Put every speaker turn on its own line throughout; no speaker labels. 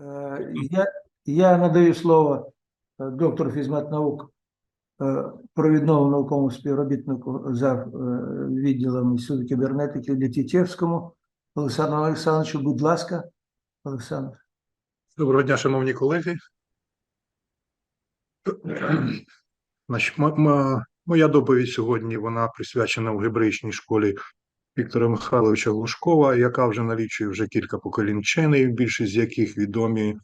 Е, Я, я надаю слово е, доктору фізмат-наук, е, провідному науковому співробітнику за відділом Інституту кібернетики Летічевському Олександру Олександровичу. Будь ласка, Олександр.
Доброго дня, шановні колеги. Моя доповідь сьогодні вона присвячена алгебраїчній школі Віктора Михайловича Глушкова, яка вже налічує вже кілька поколінь вчених, більшість з яких відомі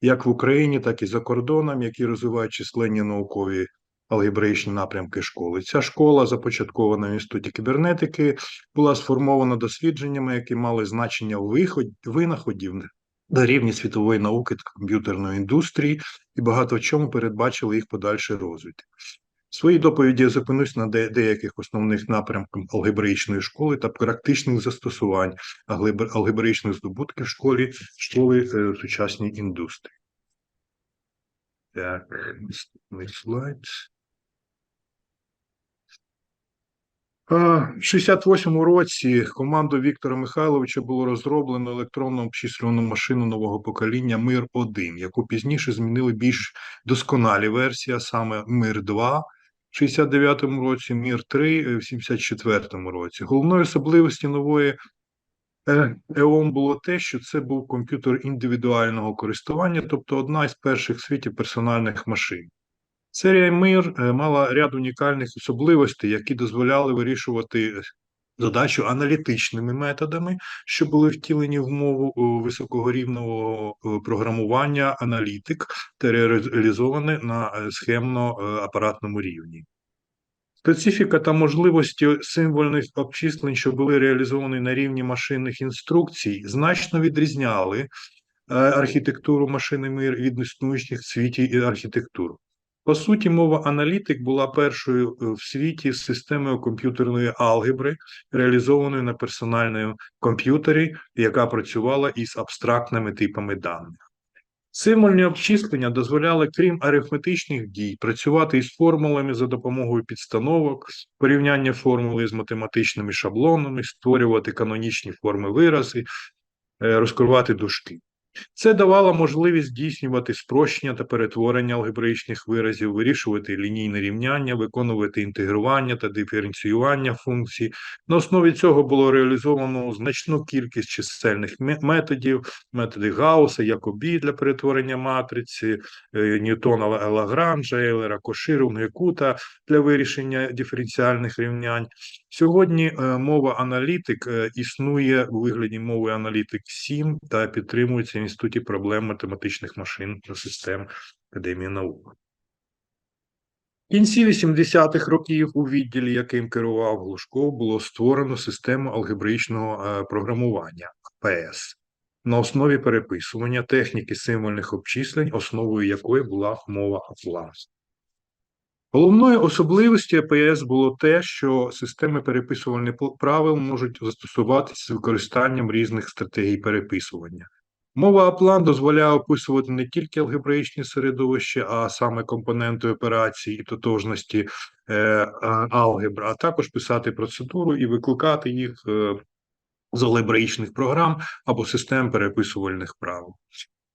як в Україні, так і за кордоном, які розвивають численні наукові алгебраїчні напрямки школи. Ця школа, започаткована в інституті кібернетики, була сформована дослідженнями, які мали значення у виход- винаходів на рівні світової науки та комп'ютерної індустрії і багато в чому передбачили їх подальший розвиток. В своїй доповіді я зупинусь на де- деяких основних напрямках алгебраїчної школи та практичних застосувань алгебр- алгебраїчних здобутків школі, школи е, сучасній індустрії. Так, наступний слайд. В 68-му році командою Віктора Михайловича було розроблено електронну обчислювану машину нового покоління Мир 1 яку пізніше змінили більш досконалі версії, а саме Мир 2 в 69-му році, Мір 3 в 74-му році. Головною особливістю нової ЕОН було те, що це був комп'ютер індивідуального користування, тобто одна із перших в світі персональних машин. Серія Мир е, мала ряд унікальних особливостей, які дозволяли вирішувати задачу аналітичними методами, що були втілені в мову е, високого рівного е, програмування аналітик та реалізовані на е, схемно-апаратному рівні. Специфіка та можливості символьних обчислень, що були реалізовані на рівні машинних інструкцій, значно відрізняли архітектуру машини мир від існуючих в і архітектур. По суті, мова аналітик була першою е, в світі системою комп'ютерної алгебри, реалізованою на персональному комп'ютері, яка працювала із абстрактними типами даних. Символьні обчислення дозволяли, крім арифметичних дій, працювати із формулами за допомогою підстановок, порівняння формули з математичними шаблонами, створювати канонічні форми вирази, е, розкривати дужки. Це давало можливість здійснювати спрощення та перетворення алгебраїчних виразів, вирішувати лінійне рівняння, виконувати інтегрування та диференціювання функцій. На основі цього було реалізовано значну кількість чисельних методів, методи Гаусса, Якобі для перетворення матриці, е, Ньютона Ла- Лагранжа, Ейлера, Коширу, Гекута для вирішення диференціальних рівнянь. Сьогодні е, мова аналітик е, існує у вигляді мови аналітик 7 та підтримується в Інституті проблем математичних машин та систем Академії наук. В кінці 80-х років у відділі, яким керував Глушков, було створено систему алгебраїчного е, програмування АПС на основі переписування техніки символьних обчислень, основою якої була мова Атлас. Головною особливістю АПС було те, що системи переписувальних правил можуть застосуватися з використанням різних стратегій переписування. Мова Аплан дозволяє описувати не тільки алгебраїчні середовища, а саме компоненти операцій і тотожності е, а- а також писати процедуру і викликати їх е, з алгебраїчних програм або систем переписувальних правил.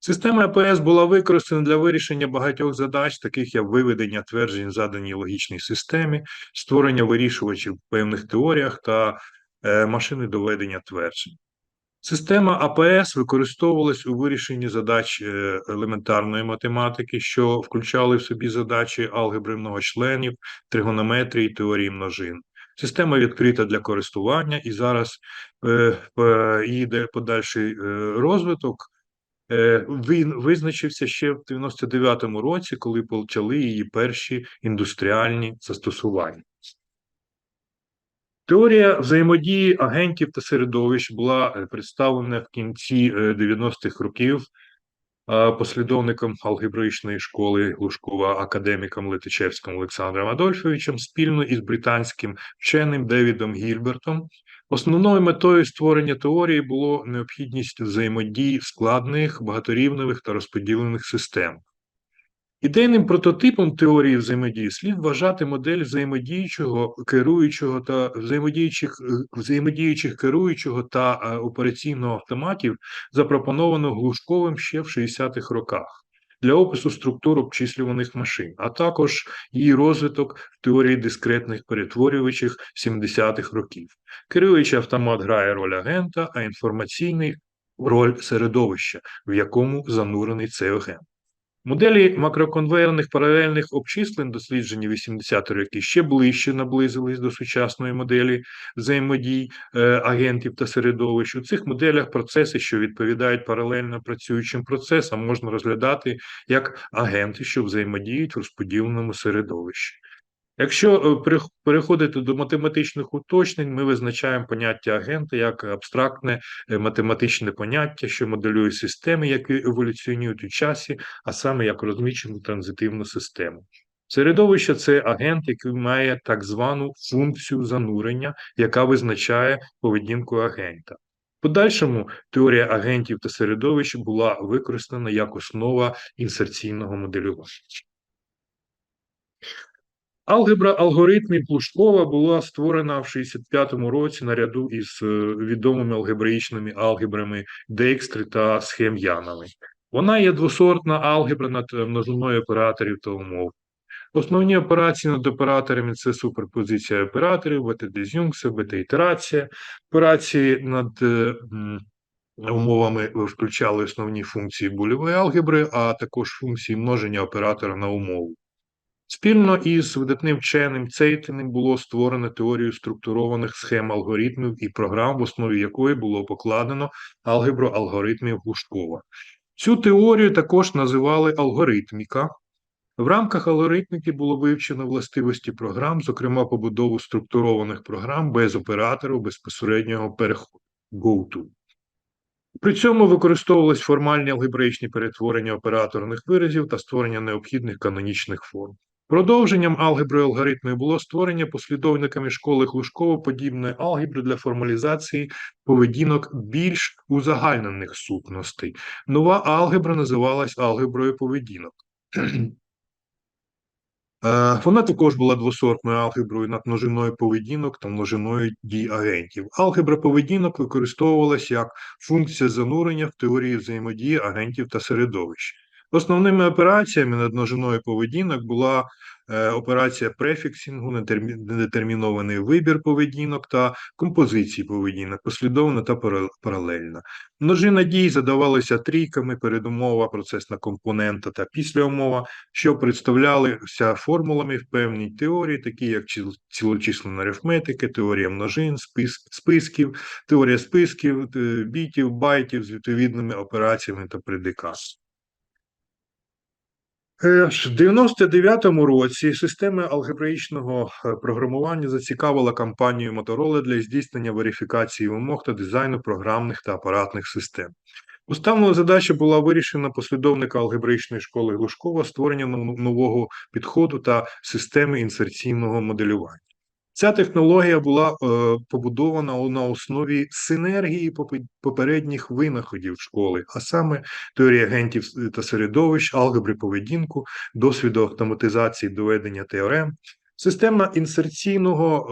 Система АПС була використана для вирішення багатьох задач, таких як виведення тверджень заданій логічній системі, створення вирішувачів в певних теоріях та е, машини доведення тверджень. Система АПС використовувалась у вирішенні задач е, елементарної математики, що включали в собі задачі алгебри многочленів, тригонометрії, теорії множин. Система відкрита для користування, і зараз е, е, її подальший розвиток він визначився ще в 99-му році, коли почали її перші індустріальні застосування. Теорія взаємодії агентів та середовищ була е, представлена в кінці е, 90-х років е, послідовником алгебраїчної школи Глушкова академіком Летичевським Олександром Адольфовичем спільно із британським вченим Девідом Гільбертом. Основною метою створення теорії було необхідність взаємодії складних, багаторівневих та розподілених систем. Ідейним прототипом теорії взаємодії слід вважати модель взаємодіючого керуючого та взаємодіючих е, взаємодіючих керуючого та е, операційного автоматів, запропонованого Глушковим ще в 60-х роках для опису структур обчислюваних машин, а також її розвиток в теорії дискретних перетворювачів 70-х років. Керуючий автомат грає роль агента, а інформаційний роль середовища, в якому занурений цей агент. Моделі макроконвейерних паралельних обчислень, досліджені 80-ті роки, ще ближче наблизились до сучасної моделі взаємодій е, агентів та середовищ. У цих моделях процеси, що відповідають паралельно працюючим процесам, можна розглядати як агенти, що взаємодіють в розподіленому середовищі. Якщо е, переходити до математичних уточнень, ми визначаємо поняття агента як абстрактне е, математичне поняття, що моделює системи, які еволюціонують у часі, а саме як розмічену транзитивну систему. Середовище це агент, який має так звану функцію занурення, яка визначає поведінку агента. Подальшому теорія агентів та середовищ була використана як основа інсерційного моделювання. Алгебра алгоритмів Плушкова була створена в 65-му році наряду із е, відомими алгебраїчними алгебрами Дейкстри та Схем'янові. Вона є двосортна алгебра над е, множиною операторів та умов. Основні операції над операторами це суперпозиція операторів, бета-диз'юнкція, бета-ітерація. Операції над е, умовами включали основні функції больової алгебри, а також функції множення оператора на умову. Спільно із видатним вченим Цейтиним було створено теорію структурованих схем алгоритмів і програм, в основі якої було покладено алгебру алгоритмів Глушкова. Цю теорію також називали алгоритміка. В рамках алгоритміки було вивчено властивості програм, зокрема побудову структурованих програм без оператору безпосереднього переходу. При цьому використовувались формальні алгебраїчні перетворення операторних виразів та створення необхідних канонічних форм. Продовженням алгебри алгоритмів було створення послідовниками школи Глушкова подібної алгебри для формалізації поведінок більш узагальнених сутностей. Нова алгебра називалась алгеброю поведінок. Е, Вона також була двосортною алгеброю над множиною поведінок та множиною дій агентів. Алгебра поведінок використовувалась як функція занурення в теорії взаємодії агентів та середовищ. Основними операціями над множиною поведінок була е, операція префіксингу, недетермінований вибір поведінок та композиції поведінок, послідовно та паралельно. Множина дій задавалися трійками, передумова, процесна компонента та післяумова, що представлялися формулами в певній теорії, такі як ціл- цілочисленна арифметика, теорія множин, спис, списків, теорія списків, бітів, байтів з відповідними операціями та предикатами. В 99-му році системи алгебраїчного е, програмування зацікавила компанію Motorola для здійснення верифікації вимог та дизайну програмних та апаратних систем. Уставна задача була вирішена послідовника алгебраїчної школи Глушкова створення нового підходу та системи інсерційного моделювання. Ця технологія була е, побудована на основі синергії попе- попередніх винаходів школи, а саме теорії агентів та середовищ, алгебри поведінку, досвіду автоматизації доведення теорем. Система інсерційного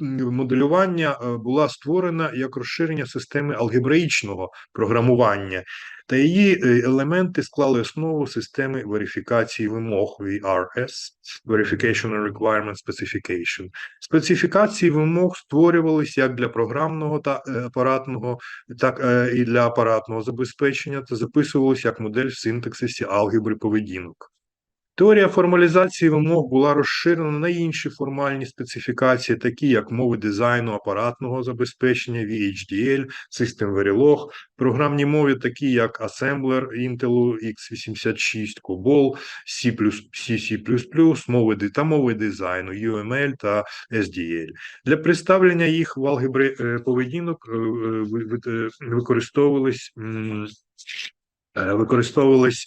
е, е, моделювання була створена як розширення системи алгебраїчного програмування, та її е, елементи склали основу системи верифікації вимог VRS – Verification Requirement Specification. Специфікації вимог створювались як для програмного та е, апаратного, так е, і для апаратного забезпечення та записувались як модель в синтаксисі алгебри поведінок. Теорія формалізації вимог була розширена на інші формальні специфікації, такі як мови дизайну апаратного забезпечення, VHDL, System Verilog, програмні мови, такі як Assembler, Intel x86, COBOL, C++, C++, мови та мови дизайну, UML та SDL. Для представлення їх в алгебри е, поведінок е, е, ви- ви- використовувались використовувались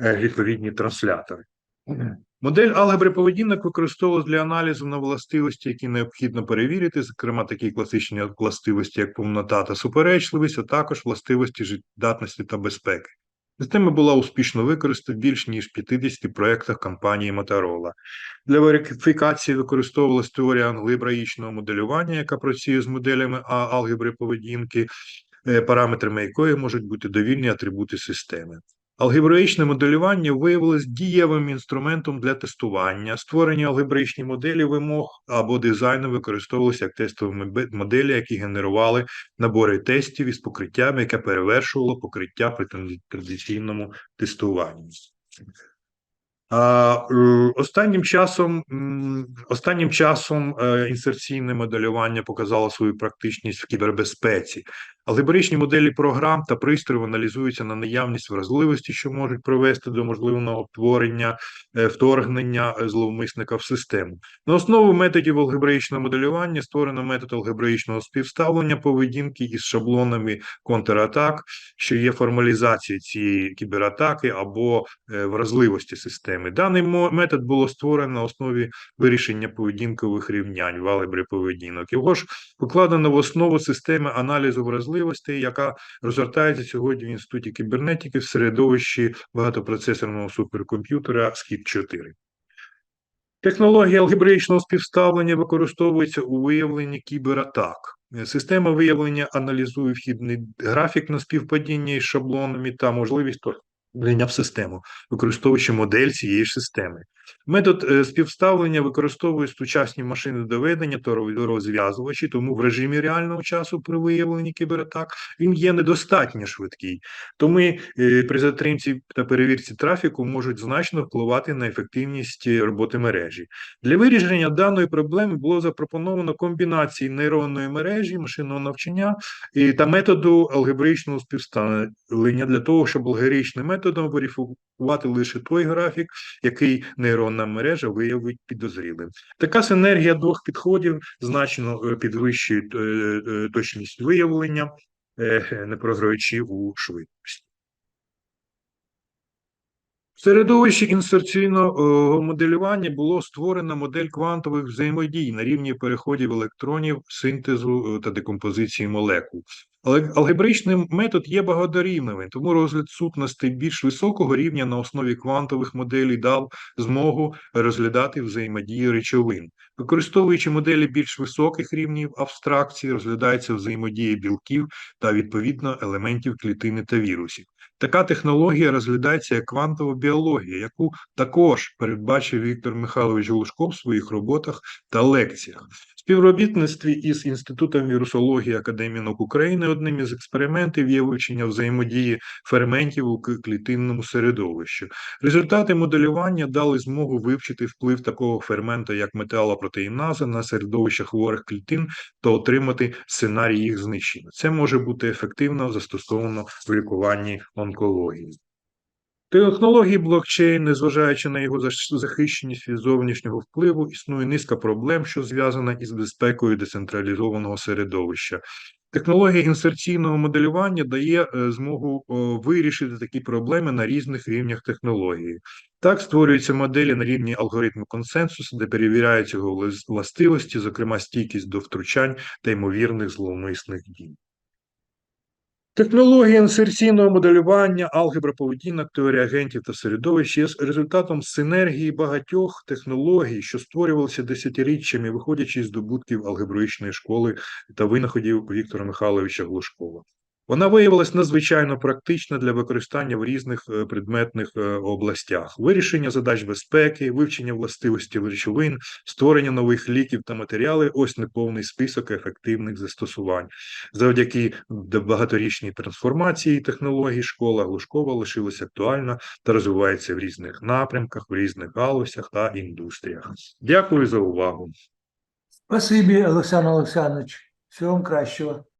відповідні транслятори. Модель алгебри поведінок використовувалась для аналізу на властивості, які необхідно перевірити, зокрема такі класичні властивості, як повнота та суперечливість, а також властивості життєдатності та безпеки. Система була успішно використана більш ніж 50 проєктах компанії Motorola. Для верифікації використовувалась теорія алгебраїчного моделювання, яка працює з моделями алгебри поведінки, е, параметрами якої можуть бути довільні атрибути системи. Алгебраїчне моделювання виявилось дієвим інструментом для тестування. Створені алгебраїчні моделі вимог або дизайну використовувалися як тестові моделі, які генерували набори тестів із покриттями, яке перевершувало покриття при традиційному тестуванні. Останнім часом, останнім часом е, інсерційне моделювання показало свою практичність в кібербезпеці. Алгебраїчні моделі програм та пристроїв аналізуються на наявність вразливості, що можуть привести до можливого творення, е, вторгнення е, зловмисника в систему. На основу методів алгебраїчного моделювання створено метод алгебраїчного співставлення поведінки із шаблонами контратак, що є формалізацією цієї кібератаки або е, вразливості системи. Даний метод було створено на основі вирішення поведінкових рівнянь в алгебрі поведінок. Його ж покладено в основу системи аналізу вразливостей, яка розгортається сьогодні в інституті кібернетики в середовищі багатопроцесорного суперкомп'ютера скіп 4 Технологія алгебраїчного співставлення використовується у виявленні кібератак. Система виявлення аналізує вхідний графік на співпадіння із шаблонами та можливість вторгнення в систему, використовуючи модель цієї ж системи. Метод е, співставлення використовує сучасні машини доведення та розв'язувачі, тому в режимі реального часу при виявленні кібератак він є недостатньо швидкий. Тому е, при затримці та перевірці трафіку можуть значно впливати на ефективність е, роботи мережі. Для вирішення даної проблеми було запропоновано комбінації нейронної мережі, машинного навчання та методу алгебраїчного співставлення для того, щоб алгебраїчним методом верифікувати лише той графік, який нейронна мережа виявить підозрілим. Така синергія двох підходів значно е, підвищує е, е, точність виявлення, не програючи у швидкості. В середовищі інсерційного моделювання було створена модель квантових взаємодій на рівні переходів електронів, синтезу та декомпозиції молекул. Але алгебраїчний метод є багаторівневим, тому розгляд сутностей більш високого рівня на основі квантових моделей дав змогу розглядати взаємодії речовин. Використовуючи моделі більш високих рівнів абстракції, розглядається взаємодія білків та відповідно елементів клітини та вірусів. Така технологія розглядається як квантова біологія, яку також передбачив Віктор Михайлович Глушко в своїх роботах та лекціях. Співробітництві із Інститутом вірусології Академії наук України одним із експериментів є вивчення взаємодії ферментів у клітинному середовищі. Результати моделювання дали змогу вивчити вплив такого фермента, як металопротеїназа, на середовище хворих клітин та отримати сценарій їх знищення. Це може бути ефективно застосовано в лікуванні онкології. Технології блокчейн, незважаючи на його захищеність від зовнішнього впливу, існує низка проблем, що зв'язана із безпекою децентралізованого середовища. Технологія інсерційного моделювання дає е, змогу вирішити такі проблеми на різних рівнях технології. Так створюються моделі на рівні алгоритму консенсусу, де перевіряються його властивості, зокрема стійкість до втручань та ймовірних зловмисних дій. Технологія інсерційного моделювання, алгебра поведінок, теорія агентів та середовищ є результатом синергії багатьох технологій, що створювалися десятиріччями, виходячи з здобутків алгебраїчної школи та винаходів Віктора Михайловича Глушкова. Вона виявилась надзвичайно практична для використання в різних е, предметних е, областях: вирішення задач безпеки, вивчення властивості речовин, створення нових ліків та матеріалів. Ось неповний список ефективних застосувань. Завдяки багаторічній трансформації технологій школа Глушкова лишилася актуальна та розвивається в різних напрямках, в різних галузях та індустріях. Дякую за увагу.
Спасибі, Олександр Олександрович. Всього вам кращого.